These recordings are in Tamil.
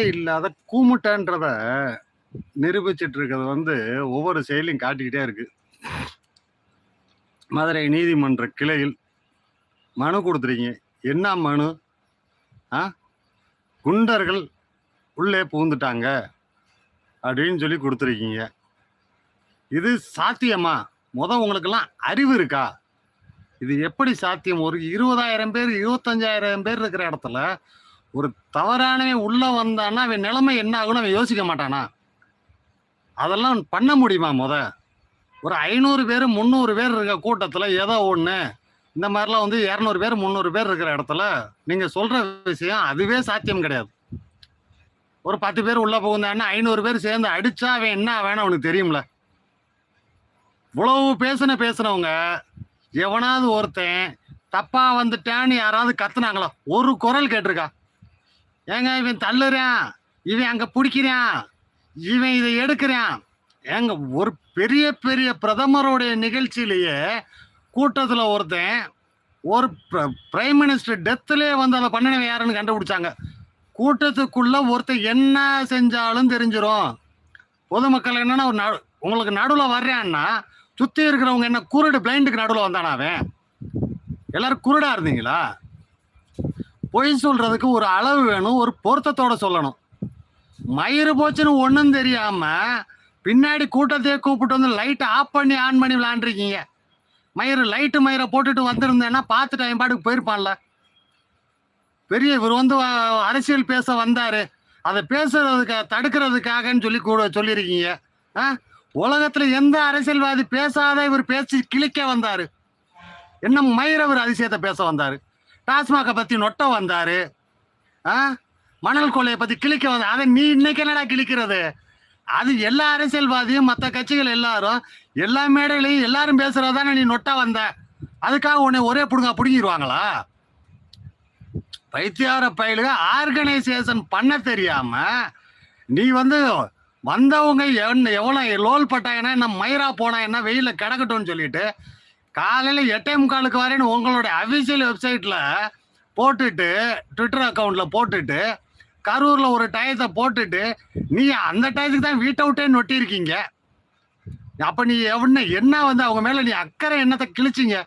இல்லாத கூமுட்டன்றத நிரூபிச்சிட்டு இருக்கிறது வந்து ஒவ்வொரு செயலையும் காட்டிக்கிட்டே இருக்கு. மதுரை நீதிமன்ற கிளையில் மனு கொடுத்துருக்கீங்க. என்ன மனு? ஆ? குண்டர்கள் உள்ளே புகுந்துட்டாங்க அப்படின்னு சொல்லி கொடுத்துருக்கீங்க. இது சாத்தியமா? முத உங்களுக்கெல்லாம் அறிவு இருக்கா? இது எப்படி சாத்தியம்? ஒரு இருபதாயிரம் பேர் இருபத்தஞ்சாயிரம் பேர் இருக்கிற இடத்துல ஒரு தவறானவன் உள்ள வந்தான்னா அவன் நிலைமை என்ன ஆகும்னு அவன் யோசிக்க மாட்டானா? அதெல்லாம் பண்ண முடியுமா முத? ஒரு ஐநூறு பேர் முந்நூறு பேர் இருக்க கூட்டத்தில் ஏதோ ஒன்று இந்த மாதிரிலாம் வந்து இரநூறு பேர் முந்நூறு பேர் இருக்கிற இடத்துல நீங்கள் சொல்கிற விஷயம் அதுவே சாத்தியம் கிடையாது. ஒரு பத்து பேர் உள்ளே புகுந்தான்னா ஐநூறு பேர் சேர்ந்து அடித்தா அவன் என்ன வேணும் அவனுக்கு தெரியும்ல. இவ்வளவு பேசின பேசுனவங்க எவனாவது ஒருத்தன் தப்பாக வந்துட்டான்னு யாராவது கத்துனாங்களா? ஒரு குரல் கேட்டிருக்கா? ஏங்க இவன் தள்ளுறான். இவன் அங்கே பிடிக்கிறான். இவன் இதை எடுக்கிறான். ஏங்க ஒரு பெரிய பெரிய பிரதமருடைய நிகழ்ச்சியிலேயே கூட்டத்தில் ஒருத்தன் ஒரு பிரைம் மினிஸ்டர் டெத்துலேயே வந்து அதை பண்ணினவன் யாருன்னு கண்டுபிடிச்சாங்க. கூட்டத்துக்குள்ள ஒருத்தன் என்ன செஞ்சாலும் தெரிஞ்சிடும் பொதுமக்கள் என்னன்னா ஒரு நடு உங்களுக்கு நடுவில் வர்றான்னா சுற்றி இருக்கிறவங்க என்ன குருடு பிளைண்டுக்கு நடுவில் வந்தானா அவன்? எல்லாரும் குருடா இருந்தீங்களா? பொய் சொல்றதுக்கு ஒரு அளவு வேணும் ஒரு பொருத்தத்தோட சொல்லணும். மயிறு போச்சுன்னு ஒன்றும் தெரியாம பின்னாடி கூட்டத்தையே கூப்பிட்டு வந்து லைட்டை ஆஃப் பண்ணி ஆன் பண்ணி விளாண்டுருக்கீங்க மயிறு லைட்டு மயிரை போட்டுட்டு வந்திருந்தேன்னா பார்த்துட்டு என் பாட்டுக்கு போயிருப்பான்ல. பெரிய இவர் வந்து அரசியல் பேச வந்தாரு. அதை பேசுறதுக்கு தடுக்கிறதுக்காகன்னு சொல்லி கூட சொல்லியிருக்கீங்க. ஆ? உலகத்தில் எந்த அரசியல்வாதி பேசாத இவர் பேசி கிழிக்க வந்தார். என்ன மயிரவர் அதிசயத்தை பேச வந்தார். டாஸ்மாகை பத்தி நொட்ட வந்தாரு. ஆ? மணல் கொள்ளையை பத்தி கிழிக்க வந்த அதை நீ இன்னைக்கு என்னடா கிழிக்கிறது? அது எல்லா அரசியல்வாதியும் மற்ற கட்சிகள் எல்லாரும் எல்லா மேடையிலையும் எல்லாரும் பேசுறதானே நீ நொட்டா வந்த? அதுக்காக உன்னை ஒரே புடுங்க புடுங்கிடுவாங்களா பைத்தியார பயிலுக ஆர்கனைசேஷன் பண்ண தெரியாம நீ வந்து வந்தவங்க என்ன எவ்வளோ லோல் பட்டாங்கன்னா என்ன மயிரா போனா என்ன வெயில கிடக்கட்டும்னு சொல்லிட்டு காலையில் எட்டே முக்காலுக்கு வரேன்னு உங்களோட அஃபிஷியல் வெப்சைட்டில் போட்டுட்டு ட்விட்டர் அக்கௌண்ட்டில் போட்டுட்டு கரூரில் ஒரு டயத்தை போட்டுட்டு நீ அந்த டயத்துக்கு தான் வீட் விட்டே நொட்டியிருக்கீங்க. அப்போ நீ எவன என்ன வந்து அவங்க மேலே நீ அக்கறை என்னத்தை கிழிச்சிங்க?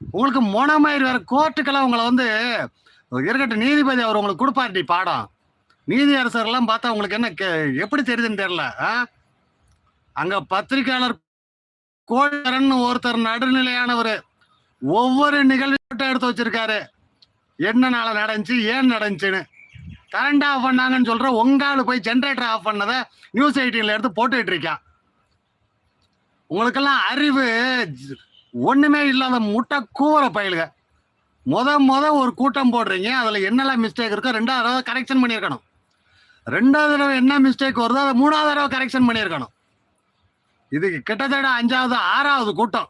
உங்களுக்கு மொனமயிர் வேறு கோர்ட்டுக்கெல்லாம் உங்களை வந்து இருக்கட்டும் நீதிபதி அவர் உங்களுக்கு கொடுப்பாருடி பாடம். நீதி அரசர்லாம் பார்த்தா உங்களுக்கு என்ன கே- எப்படி தெரியுதுன்னு தெரில ஆ? பத்திரிகையாளர் பத்திரிக்கையாளர் கோழரன் ஒருத்தர் நடுநிலையானவர். ஒவ்வொரு நிகழ்வு எடுத்து வச்சிருக்காரு. என்ன நடந்துச்சு ஏன் நடந்துச்சுன்னு. கரண்ட் ஆஃப் பண்ணாங்கன்னு சொல்ற உங்காலு போய் ஜென்ரேட்டர் ஆஃப் பண்ணதை நியூஸ் எயிட்டீன்ல எடுத்து போட்டுட்டு இருக்கான். உங்களுக்கெல்லாம் அறிவு ஒண்ணுமே இல்லாத முட்டை கூவர பயிலுங்க முத முத ஒரு கூட்டம் போடுறீங்க அதுல என்னெல்லாம் மிஸ்டேக் இருக்கோ ரெண்டாவது தடவை கரெக்ஷன் பண்ணியிருக்கணும். ரெண்டாவது தடவை என்ன மிஸ்டேக் வருதோ அதை மூணாவது தடவை கரெக்ஷன் பண்ணியிருக்கணும். இது கிட்டத்தட்ட அஞ்சாவது ஆறாவது கூட்டம்.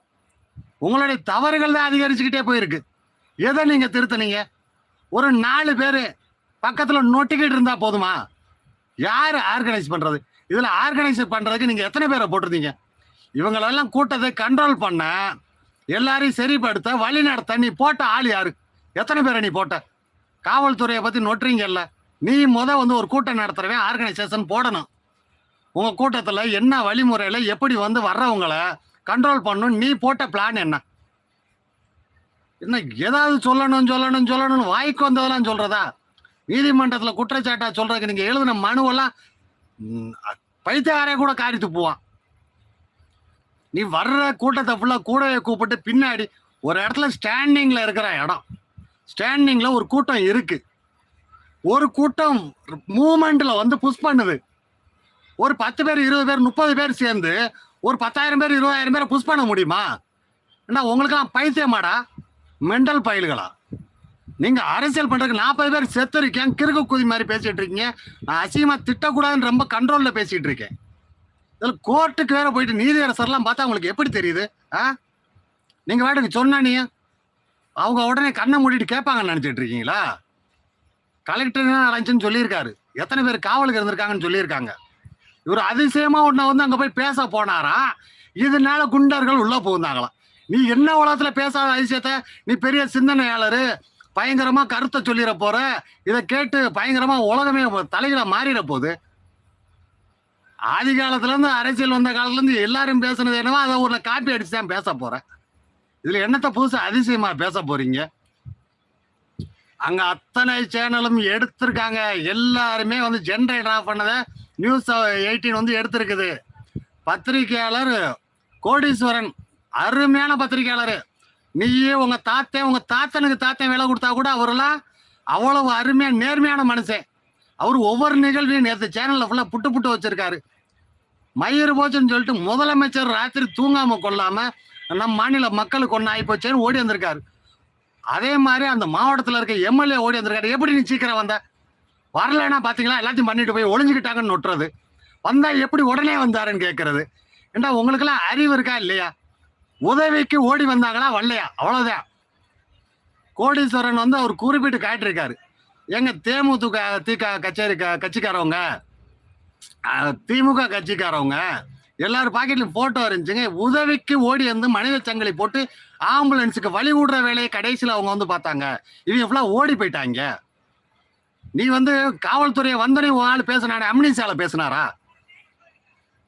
உங்களுடைய தவறுகள் தான் அதிகரிச்சுக்கிட்டே போயிருக்கு. எதை நீங்கள் திருத்தினீங்க? ஒரு நாலு பேர் பக்கத்தில் நொட்டிக்கிட்டு இருந்தால் போதுமா? யார் ஆர்கனைஸ் பண்ணுறது இதில் ஆர்கனைஸ் பண்ணுறதுக்கு நீங்கள் எத்தனை பேரை போட்டிருந்தீங்க? இவங்களெல்லாம் கூட்டத்தை கண்ட்ரோல் பண்ண எல்லாரையும் சரிப்படுத்த வழி நடத்த நீ போட்ட ஆள் யாரு? எத்தனை பேரை நீ போட்ட? காவல்துறையை பற்றி நொட்டுறீங்கல்ல. நீ முத வந்து ஒரு கூட்டம் நடத்துகிறவன் ஆர்கனைசேஷன் போடணும். உங்கள் கூட்டத்தில் என்ன வழிமுறையில் எப்படி வந்து வர்றவங்கள கண்ட்ரோல் பண்ணணும் நீ போட்ட பிளான் என்ன? என்ன ஏதாவது சொல்லணும் சொல்லணும் சொல்லணும்னு வாய்க்கு வந்ததெல்லாம் சொல்கிறதா நீதிமன்றத்தில் குற்றச்சாட்டாக சொல்கிறதுக்கு நீங்கள் எழுதின மனுவெல்லாம் பைத்தியாரே பைத்தியக்காரே கூட காரி துப்புவான். நீ வர்ற கூட்டத்தை ஃபுல்லாக கூடவே கூப்பிட்டு பின்னாடி ஒரு இடத்துல ஸ்டாண்டிங்கில் இருக்கிற இடம். ஸ்டாண்டிங்கில் ஒரு கூட்டம் இருக்குது ஒரு கூட்டம் மூமெண்ட்டில் வந்து புஷ் பண்ணுது. ஒரு பத்து பேர் இருபது பேர் முப்பது பேர் சேர்ந்து ஒரு பத்தாயிரம் பேர் இருபதாயிரம் பேரை புஷ் பண்ண முடியுமா? என்ன உங்களுக்கெல்லாம் பைத்தியமாடா மெண்டல் பயல்களா? நீங்கள் அரசியல் பண்ணுறதுக்கு நாற்பது பேர் செத்து இருக்கேன் கிறுக்கு குதி மாதிரி பேசிகிட்டு இருக்கீங்க. நான் அசிங்கமாக திட்டக்கூடாதுன்னு ரொம்ப கண்ட்ரோலில் பேசிகிட்டு இருக்கேன். இதில் கோர்ட்டுக்கு வேற போயிட்டு நீதியரசர்லாம் பார்த்தா உங்களுக்கு எப்படி தெரியுது? ஆ? நீங்கள் வாட்டுக்கு சொன்னா நீ? அவங்க உடனே கண்ணை மூடிட்டு கேட்பாங்கன்னு நினச்சிட்டு இருக்கீங்களா? கலெக்டர் என்ன நடந்துச்சுன்னு சொல்லியிருக்காரு. எத்தனை பேர் காவலுக்கு இருந்திருக்காங்கன்னு சொல்லியிருக்காங்க. இவர் அதிசயமா உன்னை வந்து அங்க போய் பேச போனாரா? இதனால குண்டர்கள் உள்ள போந்தாங்களாம் நீ என்ன உலகத்துல பேசாத அதிசயத்தை? நீ பெரிய சிந்தனையாளரு. பயங்கரமா கருத்தை சொல்லிட போற. இதை கேட்டு பயங்கரமா உலகமே தலைகளை மாறிட போகுது. ஆதி காலத்துல இருந்து அரசியல் வந்த காலத்துல இருந்து எல்லாரும் பேசுனது என்னவோ அதை ஒரு காப்பி அடிச்சு தான் பேச போறேன் இதுல என்னத்தை புதுசு அதிசயமா பேச போறீங்க? அங்க அத்தனை சேனலும் எடுத்திருக்காங்க. எல்லாருமே வந்து ஜென்ரேட் ஆஃப் பண்ணதை நியூஸ் எயிட்டீன் வந்து எடுத்திருக்குது. பத்திரிகையாளர் கோடீஸ்வரன் அருமையான பத்திரிகையாளர். நீயே உங்க தாத்தன் உங்க தாத்தனுக்கு தாத்தன் விலை கொடுத்தா கூட அவரெல்லாம் அவ்வளவு அருமையான நேர்மையான மனுஷன். அவர் ஒவ்வொரு நிகழ்வையும் நேற்று சேனலில் ஃபுல்லாக புட்டு புட்டு வச்சிருக்காரு. மயிர் போச்சுன்னு சொல்லிட்டு முதலமைச்சர் ராத்திரி தூங்காம கொள்ளாம நம்ம மாநில மக்களுக்கு ஒன்று ஆகி போச்சேன்னு ஓடி வந்திருக்காரு. அதே மாதிரி அந்த மாவட்டத்தில் இருக்க எம்எல்ஏ ஓடி வந்திருக்காரு. எப்படி நீ சீக்கிரம் வந்த? வரலைன்னா பார்த்தீங்களா எல்லாத்தையும் பண்ணிட்டு போய் ஒளிஞ்சுக்கிட்டாங்கன்னு நொட்டுறது. வந்தால் எப்படி உடனே வந்தாருன்னு கேட்கறது ஏண்டா உங்களுக்கெல்லாம் அறிவு இருக்கா இல்லையா? உதவிக்கு ஓடி வந்தாங்களா வரலையா? அவ்வளோதான் கோடீஸ்வரன் வந்து அவர் குறிப்பிட்டு காட்டிருக்காரு எங்க தேமுதிக திக கச்சேரி க- கட்சிக்காரவங்க? திமுக கட்சிக்காரவங்க? எல்லாரும் பாக்கெட்லையும் போட்டோ இருந்துச்சுங்க. உதவிக்கு ஓடி வந்து மனித சங்கிலி போட்டு ஆம்புலன்ஸுக்கு வழி விடுற வேலையை கடைசியில் அவங்க வந்து பார்த்தாங்க. இவங்க ஃபுல்லாக ஓடி போயிட்டாங்க. நீ வந்து காவல்துறையை வந்தனே ஒரு ஆள் பேசினாரு அம்னிசால பேசினாரா?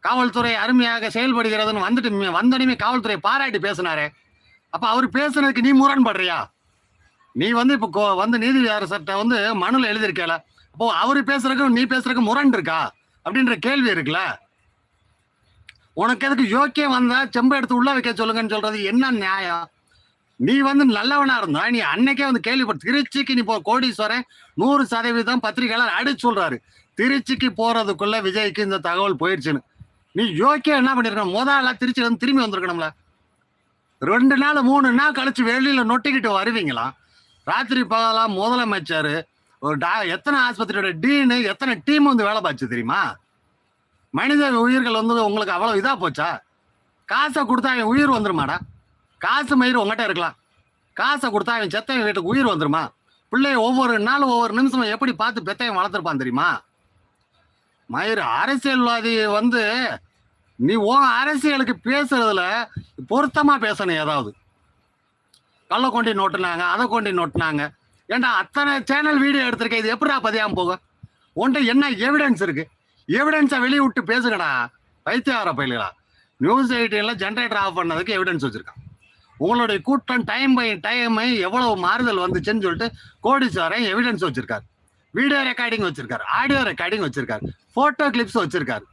காவல்துறை அருமையாக செயல்படுகிறதுன்னு வந்துட்டு வந்தனையுமே காவல்துறையை பாராட்டி பேசினாரே. அப்போ அவர் பேசுனதுக்கு நீ முரண்படுறியா? நீ வந்து இப்போ கோ- வந்து நீதியரசர்கிட்ட வந்து மனுல எழுதியிருக்கல. அப்போ அவர் பேசுறதுக்கும் நீ பேசுறதுக்கும் முரண் இருக்கா? அப்படின்ற கேள்வி இருக்குல்ல. உனக்கு எதுக்கு யோக்கியம் வந்தா செம்பை எடுத்து உள்ள வைக்க சொல்லுங்கன்னு சொல்றது என்ன நியாயம்? நீ வந்து நல்லவனா இருந்தா நீ அன்னைக்கே வந்து கேள்விப்பட்ட திருச்சிக்கு நீ போ கோடீஸ்வரன் நூறு சதவீதம் பத்திரிகையாளர் அடிச்சு சொல்றாரு. திருச்சிக்கு போறதுக்குள்ள விஜய்க்கு இந்த தகவல் போயிடுச்சுன்னு நீ யோக்கியம் என்ன பண்ணிருக்கணும்? முதல்ல திருச்சியில வந்து திரும்பி வந்திருக்கணும்ல. ரெண்டு நாள் மூணு நாள் கழிச்சு வெளியில நொட்டிக்கிட்டு வருவீங்களா? ராத்திரி பகலாம் முதலமைச்சர் ஒரு டா எத்தனை ஆஸ்பத்திரியோட டீனு எத்தனை டீம் வந்து வேலை பார்த்து தெரியுமா? மனித உயிர்கள் வந்து உங்களுக்கு அவ்வளோ இதாக போச்சா? காசை கொடுத்தா என் உயிர் வந்துருமாடா? காசு மயிறு உங்ககிட்ட இருக்கலாம். காசை கொடுத்தா அவன் செத்தவன் வீட்டுக்கு உயிர் வந்துருமா? பிள்ளைய ஒவ்வொரு நாளும் ஒவ்வொரு நிமிஷமும் எப்படி பார்த்து பெத்தையும் வளர்த்துருப்பான் தெரியுமா? மயிறு அரசியல்வாதி வந்து நீ உன் அரசியலுக்கு பேசுறதுல பொருத்தமாக பேசணும் ஏதாவது. கள்ள கொண்டி நோட்டுனாங்க அதை கொண்டி நோட்டுனாங்க. ஏன்டா அத்தனை சேனல் வீடியோ எடுத்திருக்கேன் இது எப்படிடா பதியாம போகும் உன்கிட்ட என்ன எவிடன்ஸ் இருக்கு? எவிடன்ஸை வெளியே விட்டு பேசுங்கடா. வைத்தியார பயிலுகளா. நியூஸ் எயிட்டீனில் ஜென்ரேட்டர் ஆஃப் பண்ணதுக்கு எவிடன்ஸ் வச்சுருக்கான். உங்களுடைய கூட்டம் டைம் பை டைம் எவ்வளவு மாறுதல் வந்துச்சுன்னு சொல்லிட்டு கோடீஸ்வரன் எவிடன்ஸ் வச்சிருக்காரு. வீடியோ ரெக்கார்டிங் வச்சிருக்காரு. ஆடியோ ரெக்கார்டிங் வச்சிருக்காரு. போட்டோ கிளிப்ஸ் வச்சிருக்காரு.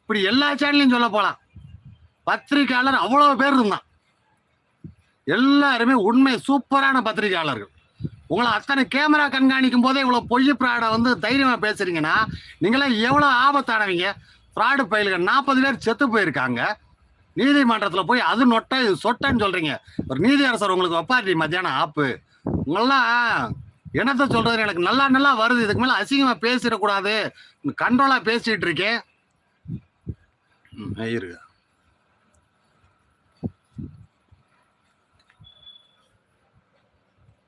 இப்படி எல்லா சேனல்லையும் சொல்ல போகலாம் பத்திரிகையாளர் அவ்வளோ பேர் இருந்தான். எல்லாருமே உண்மை சூப்பரான பத்திரிகையாளர்கள். உங்களை அத்தனை கேமரா கண்காணிக்கும் போதே இவ்வளோ பொய் ப்ராடை வந்து தைரியமாக பேசுறீங்கன்னா நீங்களாம் எவ்வளோ ஆபத்தானவங்க? ஃப்ராடு பயில்கள் நாற்பது பேர் செத்து போயிருக்காங்க. நீதிமன்றத்தில் போய் அது நொட்டை இது சொட்டன்னு சொல்கிறீங்க ஒரு நீதியரசர் உங்களுக்கு ஒப்பாரி மத்தியானம் ஆப்பு. உங்களெல்லாம் என்னத்தை சொல்கிறது எனக்கு நல்லா நல்லா வருது. இதுக்கு மேலே அசிங்கமாக பேசிடக்கூடாது. கண்ட்ரோலாக பேசிகிட்டு இருக்கேன். ம், இருக்கு